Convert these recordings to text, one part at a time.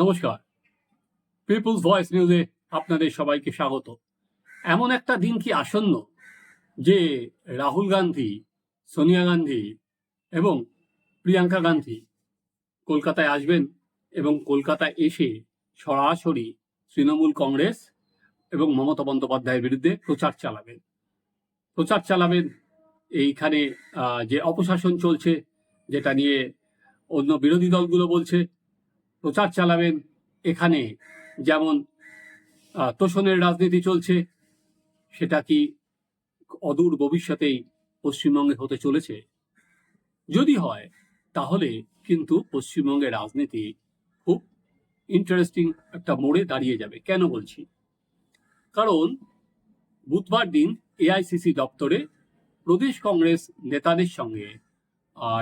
নমস্কার। People's voice নিউজে আপনাদের সবাইকে স্বাগত। এমন একটা দিন কি আসন্ন যে রাহুল গান্ধী, সোনিয়া গান্ধী এবং প্রিয়াঙ্কা গান্ধী কলকাতায় আসবেন এবং কলকাতায় এসে সরাসরি তৃণমূল কংগ্রেস এবং মমতা বন্দ্যোপাধ্যায়ের বিরুদ্ধে প্রচার চালাবেন। প্রচার চালাবেন এইখানে যে অপশাসন চলছে, যেটা নিয়ে অন্য বিরোধী দলগুলো বলছে প্রচার চালাবেন এখানে। যেমন তোষণের রাজনীতি চলছে, সেটা কি অদূর ভবিষ্যতেই পশ্চিমবঙ্গে হতে চলেছে? যদি হয়, তাহলে কিন্তু পশ্চিমবঙ্গের রাজনীতি খুব ইন্টারেস্টিং একটা মোড়ে দাঁড়িয়ে যাবে। কেন বলছি? কারণ, বুধবার দিন এআইসিসি দপ্তরে প্রদেশ কংগ্রেস নেতাদের সঙ্গে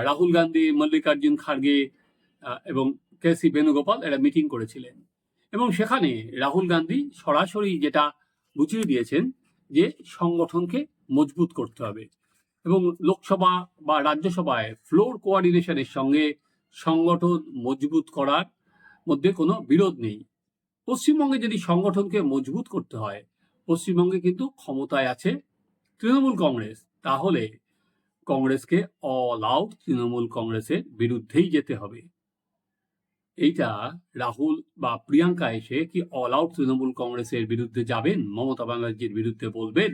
রাহুল গান্ধী, মল্লিকার্জুন খার্গে এবং কে সি বেণুগোপাল একটা মিটিং করেছিলেন। এবং সেখানে রাহুল গান্ধী সরাসরি যেটা বুঝিয়ে দিয়েছেন যে সংগঠনকে মজবুত করতে হবে এবং লোকসভা বা রাজ্যসভায় ফ্লোর কোঅর্ডিনেশনের সঙ্গে সংগঠন মজবুত করার মধ্যে কোনো বিরোধ নেই। পশ্চিমবঙ্গে যদি সংগঠনকে মজবুত করতে হয়, পশ্চিমবঙ্গে কিন্তু ক্ষমতায় আছে তৃণমূল কংগ্রেস। তাহলে কংগ্রেসকে অল আউট তৃণমূল কংগ্রেসের বিরুদ্ধেই যেতে হবে। এইটা রাহুল বা প্রিয়াঙ্কা এসে কি অল আউট তৃণমূল কংগ্রেসের বিরুদ্ধে যাবেন? মমতা ব্যানার্জির বিরুদ্ধে বলবেন?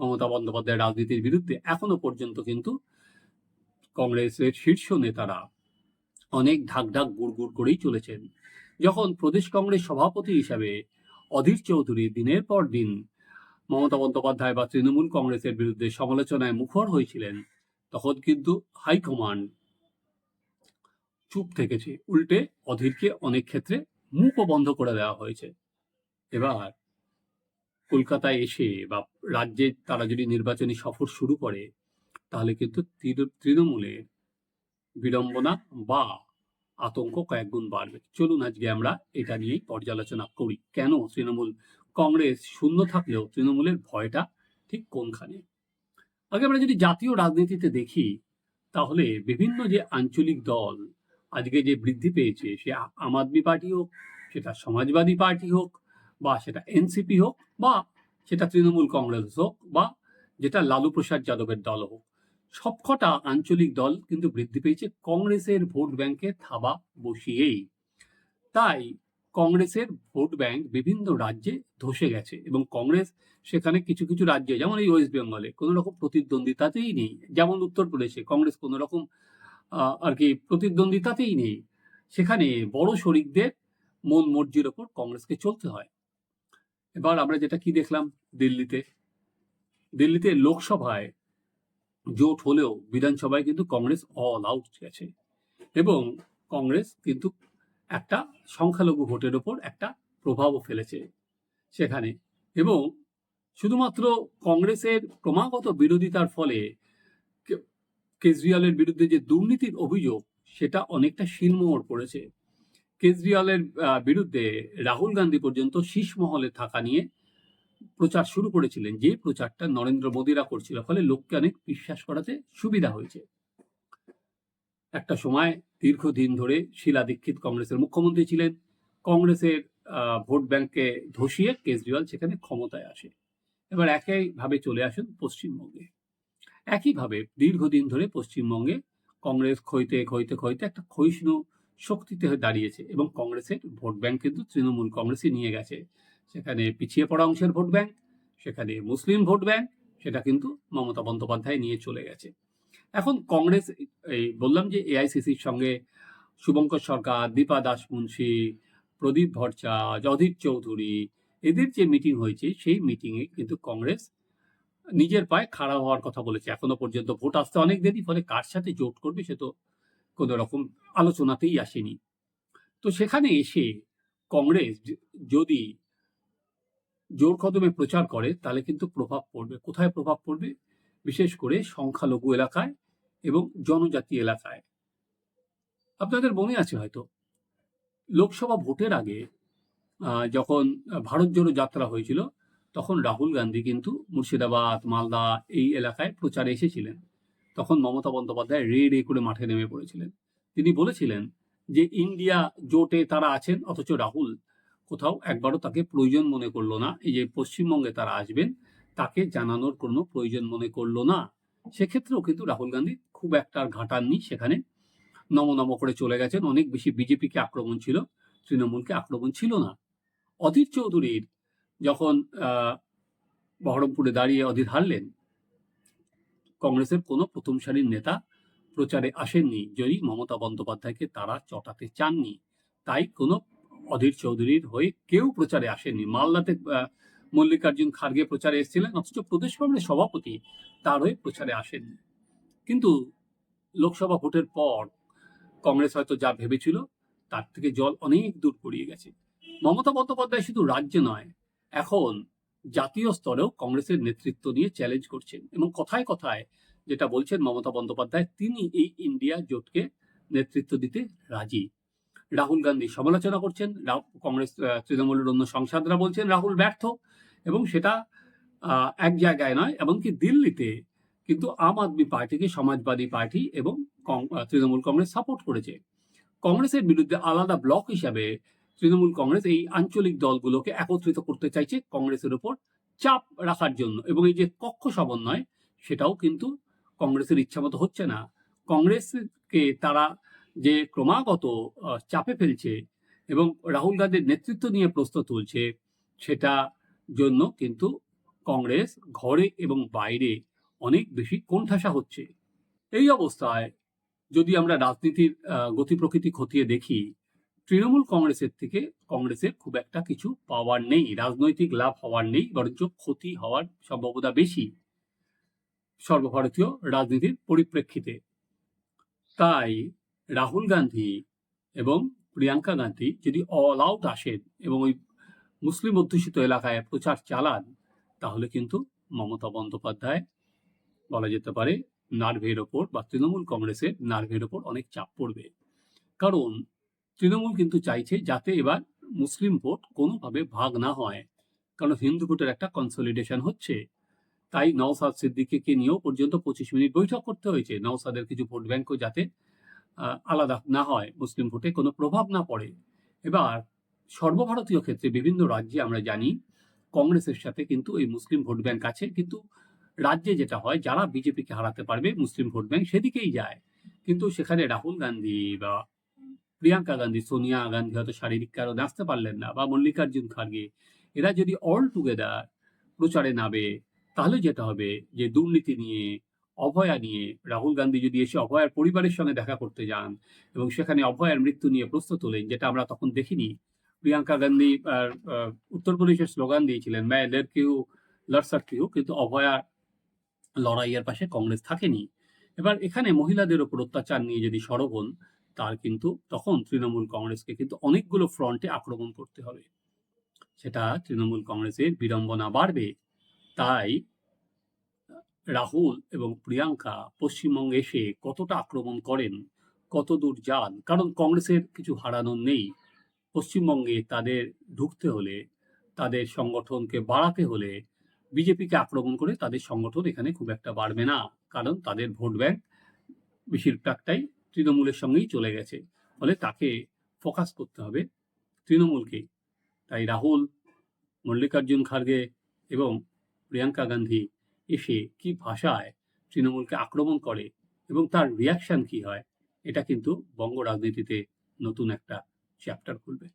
মমতা বন্দ্যোপাধ্যায়ের রাজনীতির বিরুদ্ধে? এখনও পর্যন্ত কিন্তু কংগ্রেসের শীর্ষ নেতারা অনেক ঢাক ঢাক গুড় গুড় করেই চলেছেন। যখন প্রদেশ কংগ্রেস সভাপতি হিসাবে অধীর চৌধুরী দিনের পর দিন মমতা বন্দ্যোপাধ্যায় বা তৃণমূল কংগ্রেসের বিরুদ্ধে সমালোচনায় মুখর হয়েছিলেন, তখন কিন্তু হাইকমান্ড চুপ থেকেছে। উল্টে অধীরকে অনেক ক্ষেত্রে মুখও বন্ধ করে দেওয়া হয়েছে। এবার কলকাতায় এসে বা রাজ্যে তারা যদি নির্বাচনী সফর শুরু করে, তাহলে কিন্তু তৃণ- তৃণমূলের বিড়ম্বনা বা আতঙ্ক কয়েকগুণ বাড়বে। চলুন আজকে আমরা এটা নিয়েই পর্যালোচনা করি। কেন তৃণমূল কংগ্রেস শূন্য থাকলেও তৃণমূলের ভয়টা ঠিক কোনখানে? আগে আমরা যদি জাতীয় রাজনীতিতে দেখি, তাহলে বিভিন্ন যে আঞ্চলিক দল আজকে যে বৃদ্ধি পেয়েছে, সে আম আদমি পার্টি হোক, সেটা সমাজবাদী পার্টি হোক, বা সেটা এনসিপি হোক, বা সেটা তৃণমূল কংগ্রেস হোক, বা যেটা লালু প্রসাদ যাদবের দল হোক, সবকটা আঞ্চলিক দল কিন্তু বৃদ্ধি পেয়েছে কংগ্রেসের ভোট ব্যাংকে থাবা বসিয়েই। তাই কংগ্রেসের ভোট ব্যাংক বিভিন্ন রাজ্যে ধসে গেছে এবং কংগ্রেস সেখানে কিছু কিছু রাজ্যে, যেমন এই ওয়েস্ট বেঙ্গলে কোনো রকম প্রতিদ্বন্দ্বিতাতেই নেই। যেমন উত্তরপ্রদেশে কংগ্রেস কোনো রকম আর কি প্রতিদ্বন্দ্বিতাতেই নেই। সেখানে বড় শরিকদের মন মর্জির ওপর কংগ্রেসকে চলতে হয়। এবার আমরা যেটা কি দেখলাম দিল্লিতে? দিল্লিতে লোকসভায় জোট হলেও বিধানসভায় কিন্তু কংগ্রেস অল আউট গেছে এবং কংগ্রেস কিন্তু একটা সংখ্যালঘু ভোটের ওপর একটা প্রভাবও ফেলেছে সেখানে এবং শুধুমাত্র কংগ্রেসের ক্রমাগত বিরোধিতার ফলে কেজরিওয়ালের বিরুদ্ধে যে দুর্নীতির অভিযোগ, সেটা অনেকটা শিলমোহর পড়েছে। কেজরিওয়ালের বিরুদ্ধে রাহুল গান্ধী পর্যন্ত শীষ মহলে থাকা নিয়ে প্রচার শুরু করেছিলেন। যে প্রচারটা নরেন্দ্র মোদীরা করছিল, ফলে লোককে অনেক বিশ্বাস করাতে সুবিধা হয়েছে। একটা সময় দীর্ঘদিন ধরে শিলা দীক্ষিত কংগ্রেসের মুখ্যমন্ত্রী ছিলেন। কংগ্রেসের ভোট ব্যাংকে ধসিয়ে কেজরিওয়াল সেখানে ক্ষমতায় আসে। এবার একইভাবে চলে আসেন পশ্চিমবঙ্গে। একইভাবে দীর্ঘদিন ধরে পশ্চিমবঙ্গে কংগ্রেস ক্ষইতে ক্ষইতে ক্ষইতে একটা ক্ষয়িষ্ণু শক্তিতে হয়ে দাঁড়িয়েছে এবং কংগ্রেসের ভোট ব্যাংক কিন্তু তৃণমূল কংগ্রেসই নিয়ে গেছে। সেখানে পিছিয়ে পড়া অংশের ভোট ব্যাংক, সেখানে মুসলিম ভোট ব্যাংক, সেটা কিন্তু মমতা বন্দ্যোপাধ্যায় নিয়ে চলে গেছে। এখন কংগ্রেস, এই বললাম যে এআইসিসির সঙ্গে শুভঙ্কর সরকার, দীপা দাস মুন্সি প্রদীপ ভট্টাচার্য অধীর চৌধুরী, এদের যে মিটিং হয়েছে, সেই মিটিংয়ে কিন্তু কংগ্রেস নিজের পায়ে খাড়া হওয়ার কথা বলেছে। এখনও পর্যন্ত ভোট আসতে অনেক দেরি, ফলে কার সাথে জোট করবে সে তো কোনো রকম আলোচনাতেই আসেনি। তো সেখানে এসে কংগ্রেস যদি জোর কদমে প্রচার করে, তাহলে কিন্তু প্রভাব পড়বে। কোথায় প্রভাব পড়বে? বিশেষ করে সংখ্যালঘু এলাকায় এবং জনজাতি এলাকায়। আপনাদের মনে আছে হয়তো, লোকসভা ভোটের আগে যখন ভারত জোড়ো যাত্রা হয়েছিল তখন রাহুল গান্ধী কিন্তু মুর্শিদাবাদ, মালদা এই এলাকায় প্রচারে এসেছিলেন। তখন মমতা বন্দ্যোপাধ্যায় রে রে করে মাঠে নেমে পড়েছিলেন। তিনি বলেছিলেন যে, ইন্ডিয়া জোটে তারা আছেন, অথচ রাহুল কোথাও একবারও তাকে প্রয়োজন মনে করল না। এই যে পশ্চিমবঙ্গে তারা আসবেন, তাকে জানানোর কোনো প্রয়োজন মনে করল না। সেক্ষেত্রেও কিন্তু রাহুল গান্ধী খুব একটা ঘাটাননি সেখানে। নম নম করে চলে গেছেন। অনেক বেশি বিজেপিকে আক্রমণ ছিল, তৃণমূলকে আক্রমণ ছিল না। অধীর চৌধুরীর যখন বহরমপুরে দাঁড়িয়ে অধীর হারলেন, কংগ্রেসের কোনো প্রথম সারির নেতা প্রচারে আসেননি, যদি মমতা বন্দ্যোপাধ্যায়কে তারা চটাতে চাননি, তাই কোনো অধীর চৌধুরীর হয়ে কেউ প্রচারে আসেননি। মালদাতে মল্লিকার্জুন খার্গে প্রচারে এসেছিলেন, অথচ প্রদেশ কংগ্রেস সভাপতি তার হয়ে প্রচারে আসেননি। কিন্তু লোকসভা ভোটের পর কংগ্রেস হয়তো যা ভেবেছিল, তার থেকে জল অনেক দূর পড়িয়ে গেছে। মমতা বন্দ্যোপাধ্যায় শুধু রাজ্যে নয় এখন জাতীয় স্তরেও কংগ্রেসের নেতৃত্ব নিয়ে চ্যালেঞ্জ করছেন এবং কথায় কথায় যেটা বলছেন মমতা বন্দ্যোপাধ্যায়, তিনি এই ইন্ডিয়া জোটকে নেতৃত্ব দিতে রাজি। রাহুল গান্ধী সমালোচনা করছেন কংগ্রেস তৃণমূলের অন্য সংসদরা বলছেন রাহুল ব্যর্থ এবং সেটা এক জায়গায় নয়, এমনকি দিল্লিতে কিন্তু আম আদমি পার্টিকে সমাজবাদী পার্টি এবং তৃণমূল কংগ্রেস সাপোর্ট করেছে। কংগ্রেসের বিরুদ্ধে আলাদা ব্লক হিসাবে তৃণমূল কংগ্রেস এই আঞ্চলিক দলগুলোকে একত্রিত করতে চাইছে কংগ্রেসের উপর চাপ রাখার জন্য। এবং এই যে কক্ষ সমন্বয় সেটাও কিন্তু কংগ্রেসের ইচ্ছামতো হচ্ছে না। কংগ্রেসকে তারা যে ক্রমাগত চাপে ফেলছে এবং রাহুল গান্ধীর নেতৃত্ব নিয়ে প্রশ্ন তুলছে, সেটা জন্য কিন্তু কংগ্রেস ঘরে এবং বাইরে অনেক বেশি কোণঠাসা হচ্ছে। এই অবস্থায় যদি আমরা রাজনীতির গতি প্রকৃতি খতিয়ে দেখি তৃণমূল কংগ্রেসের থেকে কংগ্রেসের খুব একটা কিছু পাওয়ার নেই, রাজনৈতিক লাভ হওয়ার নেই, বরঞ্চ ক্ষতি হওয়ার সম্ভাবনা বেশি সর্বভারতীয় রাজনীতির পরিপ্রেক্ষিতে। তাই রাহুল গান্ধী এবং প্রিয়াঙ্কা গান্ধী যদি অল আউট আসেন এবং ওই মুসলিম অধ্যুষিত এলাকায় প্রচার চালান, তাহলে কিন্তু মমতা বন্দ্যোপাধ্যায় বলা যেতে পারে নার্ভের ওপর বা তৃণমূল কংগ্রেসের নার্ভের ওপর অনেক চাপ পড়বে। কারণ তৃণমূল কিন্তু চাইছে যাতে এবার মুসলিম ভোট কোনোভাবে ভাগ না হয়, কারণ হিন্দু ভোটের একটা কনসলিডেশন হচ্ছে। তাই নওসাদ সিদ্দিকিকে নিয়েও পর্যন্ত পঁচিশ মিনিট বৈঠক করতে হয়েছে। নওসাদের কিছু ভোট ব্যাংকও যাতে আলাদা না হয়, মুসলিম ভোটে কোনো প্রভাব না পড়ে। এবার সর্বভারতীয় ক্ষেত্রে বিভিন্ন রাজ্যে আমরা জানি, কংগ্রেসের সাথে কিন্তু এই মুসলিম ভোট ব্যাংক আছে। কিন্তু রাজ্যে যেটা হয়, যারা বিজেপিকে হারাতে পারবে, মুসলিম ভোট ব্যাংক সেদিকেই যায়। কিন্তু সেখানে রাহুল গান্ধী বা প্রিয়াঙ্কা গান্ধী সোনিয়া গান্ধী হয়তো শারীরিক কারণে আসতে পারলেন না বা মল্লিকার্জুন খার্গে এরা যদি অল টুগেদার প্রচারে নামে তাহলে যেটা হবে যে দুর্নীতি নিয়ে অভয়া নিয়ে রাহুল গান্ধী যদি এসে অভয়ার পরিবারের সঙ্গে দেখা করতে যান এবং সেখানে অভয়ার মৃত্যু নিয়ে প্রশ্ন তোলেন যেটা আমরা তখন দেখিনি। প্রিয়াঙ্কা গান্ধী আহ, উত্তরপ্রদেশের স্লোগান দিয়েছিলেন ম্যায় লড়কিউ লড় সকতি হো কিন্তু অভয়ার লড়াইয়ের পাশে কংগ্রেস থাকেনি। এবার এখানে মহিলাদের ওপর অত্যাচার নিয়ে যদি সরব তার কিন্তু তখন তৃণমূল কংগ্রেসকে কিন্তু অনেকগুলো ফ্রন্টে আক্রমণ করতে হবে। সেটা তৃণমূল কংগ্রেসের বিড়ম্বনা বাড়বে। তাই রাহুল এবং প্রিয়াঙ্কা পশ্চিমবঙ্গে এসে কতটা আক্রমণ করেন, কত দূর যান, কারণ কংগ্রেসের কিছু হারানোর নেই। পশ্চিমবঙ্গে তাদের ঢুকতে হলে, তাদের সংগঠনকে বাড়াতে হলে বিজেপিকে আক্রমণ করে তাদের সংগঠন এখানে খুব একটা বাড়বে না। কারণ তাদের ভোট ব্যাংক বেশিরভাগটাই তৃণমূলের সঙ্গেই চলে গেছে। ফলে তাকে ফোকাস করতে হবে তৃণমূলকে। তাই রাহুল, মল্লিকার্জুন খার্গে এবং প্রিয়াঙ্কা গান্ধী এসে কি ভাষায় তৃণমূলকে আক্রমণ করে এবং তার রিয়াকশন কি হয়, এটা কিন্তু বঙ্গ রাজনীতিতে নতুন একটা চ্যাপ্টার খুলবে।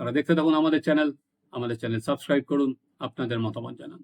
তারা দেখতে থাকুন আমাদের চ্যানেল আমাদের চ্যানেল সাবস্ক্রাইব করুন, আপনাদের মতামত জানান।